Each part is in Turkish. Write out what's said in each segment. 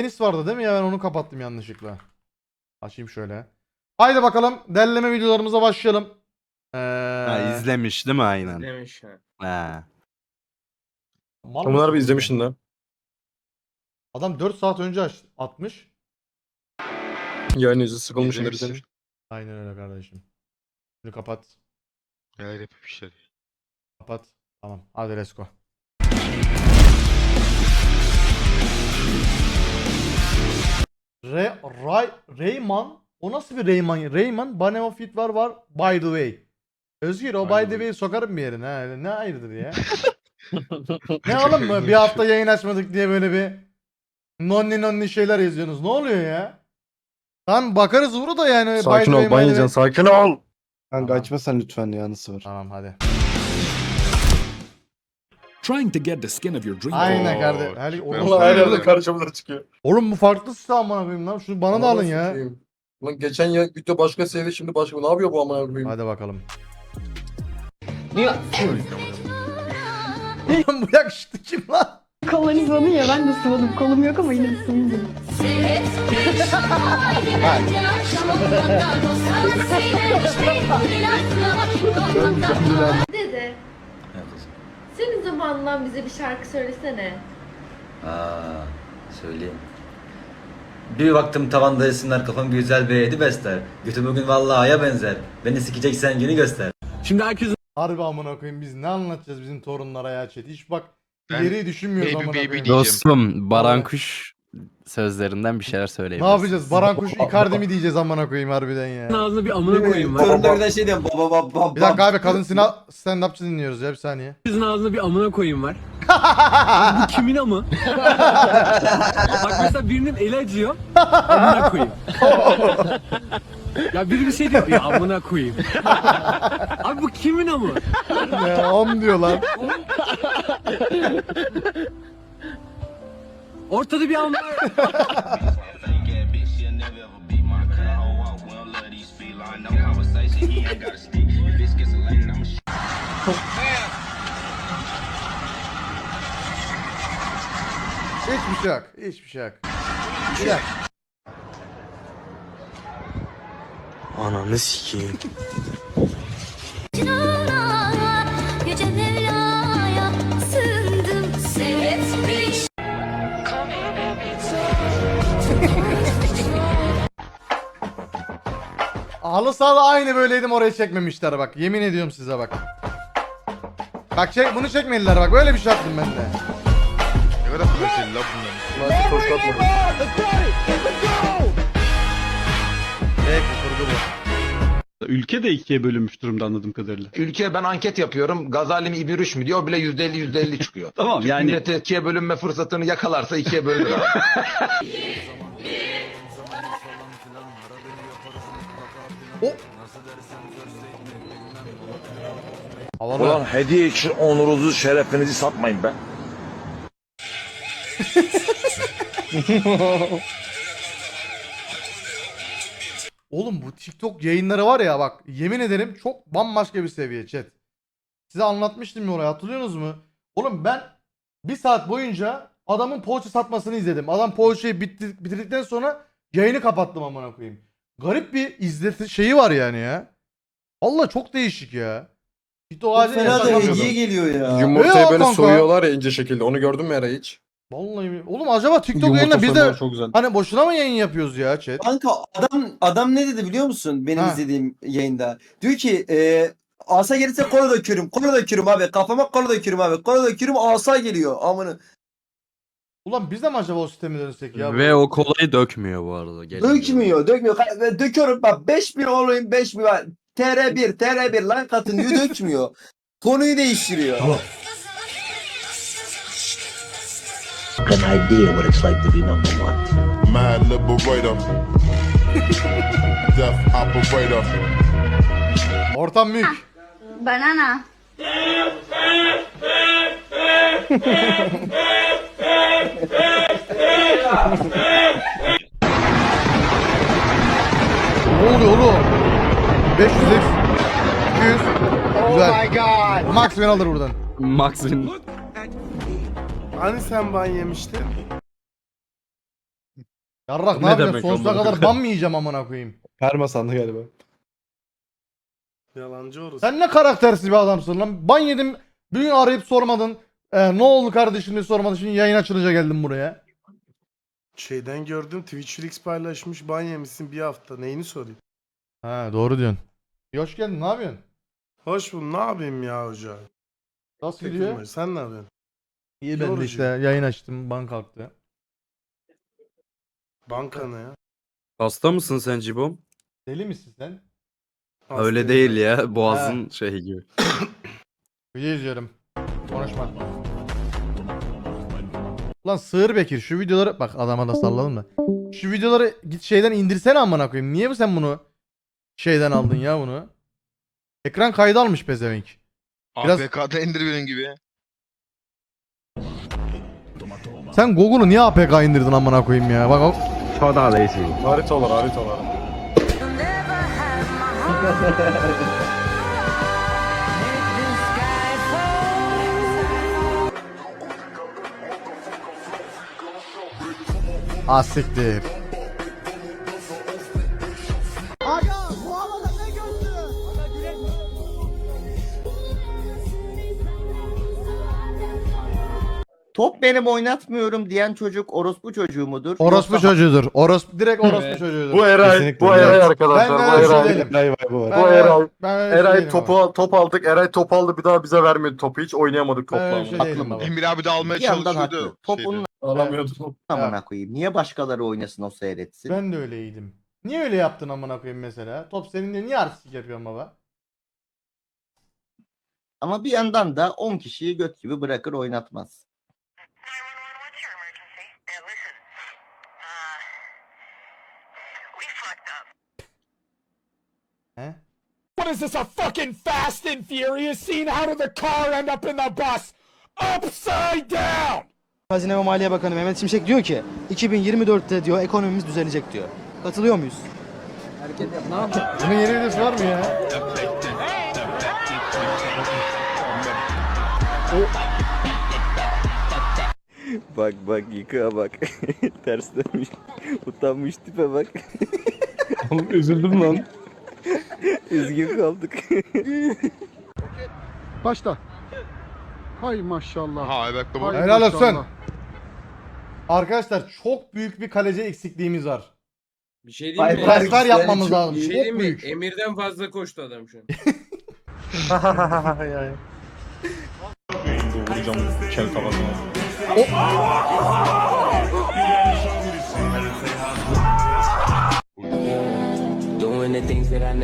Tenis vardı değil mi ya ben onu kapattım yanlışlıkla. Açayım şöyle. Haydi bakalım derleme videolarımıza başlayalım. Ee, Ha, izlemiş değil mi aynen? Demiş ha. Ha. mal Bunlar mısın bir sen? izlemişsin de. Adam 4 saat önce aç, atmış. Yani yüzü sıkılmışsındır İzlemiştir. senin. Aynen öyle kardeşim. Şunu kapat. Neler yapmışlar. Kapat. Tamam. Hadi let's go. Rayman. O nasıl bir Rayman? Rayman. Banema Fit var var. By the way. Özgür o by the way sokarım bir yerine. ha. Ne hayırdır ya? ne oğlum mu? Bir hafta yayın açmadık diye böyle bir nonni nonni şeyler yazıyorsunuz. Ne oluyor ya? Tamam bakarız vuru da yani. by the Sakin way, ol by the way. sakin ol. Kanka Tamam. açma sen lütfen ya nasıl var? Tamam hadi. Trying to get the skin of your dream. Aynen kardeşim. Her, oğlum, her yerde karşımıza çıkıyor. oğlum bu farklı site amına koyayım lan. Şunu bana da alın ya. Lan geçen ya video başka sevdi şimdi başka. Ne yapıyor bu amına koyayım? Hadi bakalım. Lan bu yakıştı kim lan? Kollarını sıvadın ya ben de sıvadım. Kolum yok ama yine de sıvadım. Zamanından bize bir şarkı söylesene. Aa, söyleyeyim. Bir baktım tavanda esinler kafam güzel bir yedi besler. Götü bugün vallahi aya benzer. Beni sikeceksen günü göster. Şimdi herkes Harbi amına koyayım biz ne anlatacağız bizim torunlara ya chat. Hiç bak Ben ileriyi düşünmüyoruz baby amına baby koyayım. diyeceğim. Dostum Baran Kuş sözlerinden bir şeyler Ne söyleyebilirsin. yapacağız? Baran Kuş Icardi mi diyeceğiz amına koyayım harbiden ya. ağzına bir amına koyayım var. Torunda bir de şey diyorum baba baba baba. Bir dakika abi kadın sina stand upçı dinliyoruz ya bir saniye. Herkesin ağzına bir amına koyayım var. Bu kimin amı? Bak mesela birinin eli acıyor. Amına koyayım. ya biri bir şey diyor. Ya amına koyayım. Abi bu kimin amı? ya am diyor lan. Ortada bir am var. Hiçbir şey yok. Hiçbir şey yok. Bir dakika. Ananı sikeyim. Halı sahada aynı böyleydim oraya çekmemişler bak. Yemin ediyorum size bak. Bak çek bunu çekmediler bak. Böyle bir şey yaptım ben de. Ne kadar kaliteli la bunlar. Kurgu bu. Ülke de ikiye bölünmüş durumda anladığım kadarıyla. Ülkeye ben anket yapıyorum. Gazali mi İbirüş mü diyor. O bile %50 %50 çıkıyor. Tamam yani Milleti ikiye bölünme fırsatını yakalarsa ikiye bölünür abi. Havalı. hediye için onurunuzu şerefinizi satmayın be. Oğlum bu TikTok yayınları var ya bak yemin ederim çok bambaşka bir seviye chat. Size anlatmıştım ya oraya hatırlıyorsunuz mu? Oğlum ben bir saat boyunca adamın poğaça satmasını izledim. Adam poğaçayı bitti, bitirdikten sonra yayını kapattım amına koyayım. Garip bir izleti şeyi var yani ya. Allah çok değişik ya. TikTok ağacı Fena da hediye geliyor ya. Yumurtayı Ya böyle kanka. soyuyorlar ya ince şekilde. Onu gördün mü Eray hiç? Vallahi oğlum acaba TikTok yayında biz de çok güzel. hani boşuna mı yayın yapıyoruz ya chat? Kanka adam adam ne dedi biliyor musun benim Ha. izlediğim yayında? Diyor ki e, asa gelirse kola döküyorum. Kola döküyorum abi. Kafama kola döküyorum abi. Kola döküyorum asa geliyor. Amına. Ulan biz de mi acaba o sisteme dönsek ya? Ve o kolayı dökmüyor bu arada. Gelin Dökmüyor, dökmüyor. Ka- ve Döküyorum bak 5000 olayım 5000 var. TR1, TR1 lan katın diyor dökmüyor. Konuyu değiştiriyor. Mad liberator. Death operator. Ortam mük. Banana. Ne oluyor oğlum? 500 200 Güzel. Oh my god. Max beni alır buradan. Max'in Hani sen ban yemiştin? Yarrak ne, Ne yapıyorsun? demek Sonsuza kadar ban mı yiyeceğim amına koyayım? Perma sandı galiba. Yalancı orası. Sen ne karaktersiz bir adamsın lan. Ban yedim. Bir gün arayıp sormadın. Ee, ne oldu kardeşim diye sormadın. Şimdi yayın açılınca geldim buraya. Şeyden gördüm Twitch paylaşmış ban yemişsin bir hafta. Neyini sorayım? Ha doğru diyorsun. İyi, Hoş geldin. Ne yapıyorsun? Hoş buldum. Ne yapayım ya hoca? Nasıl gidiyor? Sen ne yapıyorsun? İyi ben de Yorucu. işte yayın açtım. Ban kalktı. Banka ne ya? Hasta mısın sen Cibom? Deli misin sen? Öyle değil ya. Boğazın şey gibi. Video izliyorum. Konuşma. Lan Sığır Bekir şu videoları bak adama da salladım da. Şu videoları git şeyden indirsene amına koyayım. Niye bu sen bunu şeyden aldın ya bunu? Ekran kaydı almış pezevenk. Biraz- APK'da indir benim gibi. Sen Google'u niye APK indirdin amına koyayım ya? Bak o Haritalar haritalar. Ah Top benim oynatmıyorum diyen çocuk orospu çocuğu mudur? Orospu Yoksa- çocuğudur. Orospu direkt orospu çocuğudur. Bu Eray, Kesinlikle. bu Eray Evet. arkadaşlar. Ben Bu öyle Eray. Eray bu Ben Bu öyle- Eray. ben öyle Eray ama. topu top aldık. Eray top aldı bir daha bize vermedi topu. Hiç oynayamadık Ben topla. öyle şey ama. değilim baba. Emir abi de almaya Bir yandan çalışıyordu. Top şeyde. onun Alamıyordum. amına koyayım. Niye başkaları oynasın o seyretsin? Ben de öyleydim. Niye öyle yaptın amına koyayım mesela? Top seninle niye artistik yapıyorsun baba? Ama bir yandan da 10 kişiyi göt gibi bırakır oynatmaz. He? What is this a fucking Fast and Furious scene? How did the car end up in the bus? Upside down! Hazine ve Maliye Bakanı Mehmet Şimşek diyor ki 2024'te diyor ekonomimiz düzelecek diyor. Katılıyor muyuz? Bunun yeni videosu var mı ya? Bak bak yıka bak. Ters dönmüş. Utanmış tipe bak. Oğlum üzüldüm lan. Üzgün kaldık. Başla. Hay maşallah. Ha evet baba. Helal olsun. Arkadaşlar çok büyük bir kaleci eksikliğimiz var. Bir şey diyeyim mi? Transfer yapmamız çok lazım. Bir şey Çok diyeyim mi? büyük. Emir'den fazla koştu adam şu an. yani. Doing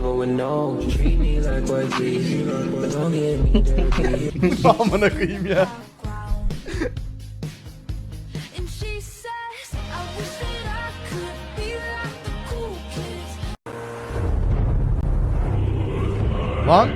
never would know. Treat me like what but don't get me dirty. Amına koyayım ya. Lan.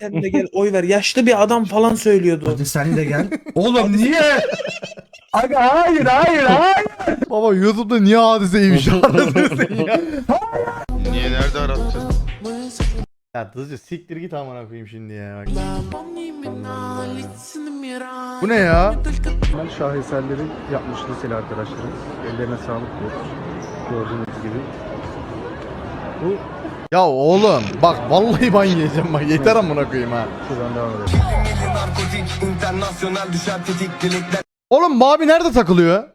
Sen de gel oy ver. Yaşlı bir adam falan söylüyordu. Hadi sen de gel. Oğlum niye? Aga hayır hayır hayır. Baba YouTube'da niye ya. Niye nerede arattın? Ya Dızcı siktir git amına koyayım şimdi ya. Bak. Bu ne ya? Ben şaheserleri yapmış liseli arkadaşlarımız. Ellerine sağlık diyoruz. Gördüğünüz gibi. Ya oğlum bak vallahi ban yiyeceğim bak yeter amına koyayım ha. Şuradan devam edelim. Oğlum bu abi nerede takılıyor?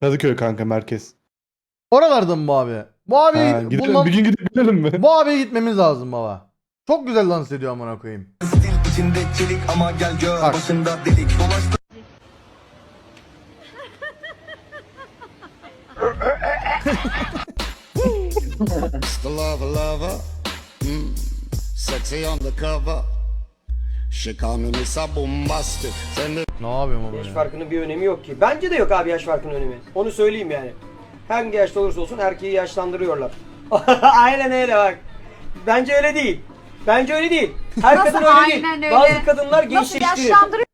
Kadıköy kanka merkez. Oralarda mı bu abi? Bu abi Ha, gidelim, bundan- bir gün gidip gidelim mi? bu abiye gitmemiz lazım baba. Çok güzel dans ediyor amına koyayım. Bak. The lover lover. Mm. Sexy on the cover. She call me Mr. Bombastic. Sen de Ne yapıyorum baba Yaş ya? farkının bir önemi yok ki. Bence de yok abi yaş farkının önemi. Onu söyleyeyim yani. Hangi yaşta olursa olsun erkeği yaşlandırıyorlar. Aynen öyle bak. Bence öyle değil. Bence öyle değil. Her Nasıl kadın öyle aynen değil. öyle? Bazı kadınlar Nasıl gençleştirir. yaşlandırıyor?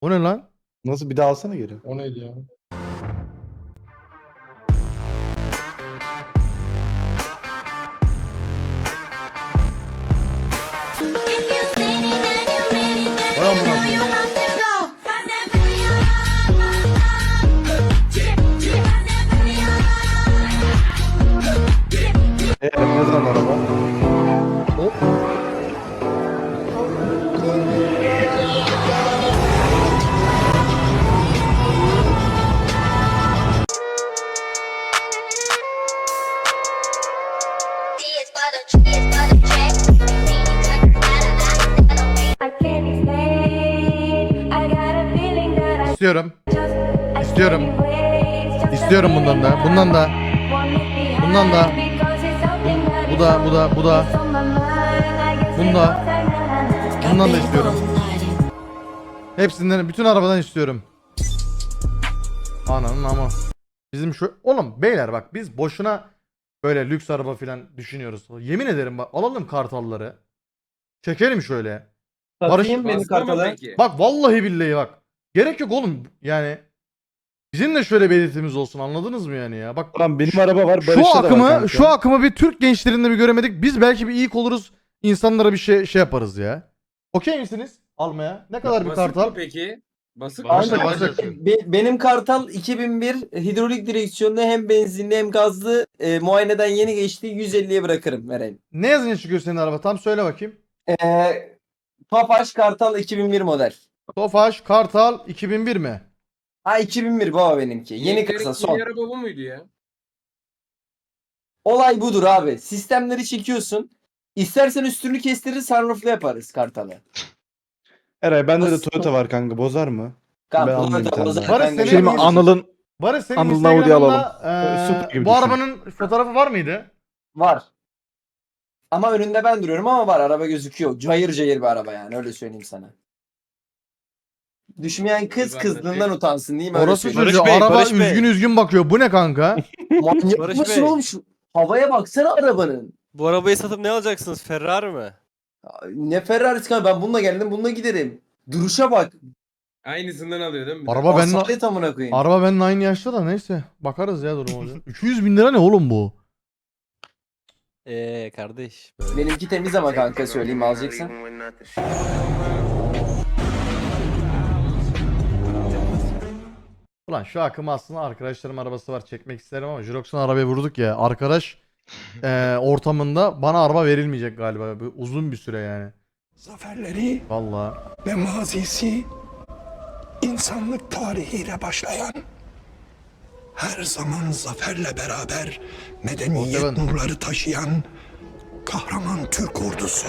O ne lan? Nasıl bir daha alsana geri. O neydi ya? İstiyorum. Bundan da. Bundan da. Bundan da. Bu da, bu da, bu da. Bunda. Bundan da istiyorum. Hepsinden, bütün arabadan istiyorum. Ananın ama. Bizim şu... Oğlum beyler bak biz boşuna böyle lüks araba falan düşünüyoruz. Yemin ederim bak alalım kartalları. Çekelim şöyle. Barış, Satayım benim kartalı. bak vallahi billahi bak. Gerek yok oğlum yani. Bizim de şöyle belirtimiz olsun anladınız mı yani ya? Bak Lan benim araba var. şu akımı şu akımı bir Türk gençlerinde bir göremedik. Biz belki bir ilk oluruz. insanlara bir şey şey yaparız ya. Okey misiniz almaya? Ne kadar bir kartal? peki? Basık Başla, Kanka, başla. be- benim Kartal 2001 hidrolik direksiyonlu hem benzinli hem gazlı e, muayeneden yeni geçti 150'ye bırakırım vereyim. Ne yazınca çıkıyor senin araba? Tam söyle bakayım. Ee, Tofaş Kartal 2001 model. Tofaş Kartal 2001 mi? Ha 2001 baba benimki. Yeni kasa son. araba bu muydu ya? Olay budur abi. Sistemleri çekiyorsun. İstersen üstünü kestirir sunrooflu yaparız Kartal'ı. Eray bende de Toyota var kanka bozar mı? Kanka, Ben da bir tane zaten daha. Barış, kanka- senin mi? Anıl'ın- Barış senin Anıl Navudi Instagram'da alalım. eee, Süper gibi bu düşün. arabanın fotoğrafı var mıydı? Var. Ama önünde ben duruyorum ama var. Araba gözüküyor. Cayır cayır bir araba yani. Öyle söyleyeyim sana. Düşmeyen kız kızlığından utansın değil mi? Öyle Orası söyleyeyim. çocuğu araba üzgün üzgün bakıyor. Bu ne kanka? Manyak Barış mısın Bey. oğlum şu? Havaya baksana arabanın. Bu arabayı satıp ne alacaksınız? Ferrari mi? Ne Ferrari'si kanka ben bununla geldim bununla giderim. Duruşa bak. Aynısından alıyor değil mi? Araba benimle Asalet amına koyayım. araba benimle aynı yaşta da neyse. Bakarız ya durum olacak. 200 bin lira ne oğlum bu? Eee kardeş. Benimki temiz ama kanka söyleyeyim alacaksan. Ulan şu akımı aslında arkadaşlarım arabası var çekmek isterim ama Jirox'un arabayı vurduk ya. Arkadaş eee, ortamında bana araba verilmeyecek galiba. Bu uzun bir süre yani. Zaferleri Vallahi. ve mazisi insanlık tarihiyle başlayan her zaman zaferle beraber medeniyet nurları taşıyan kahraman Türk ordusu.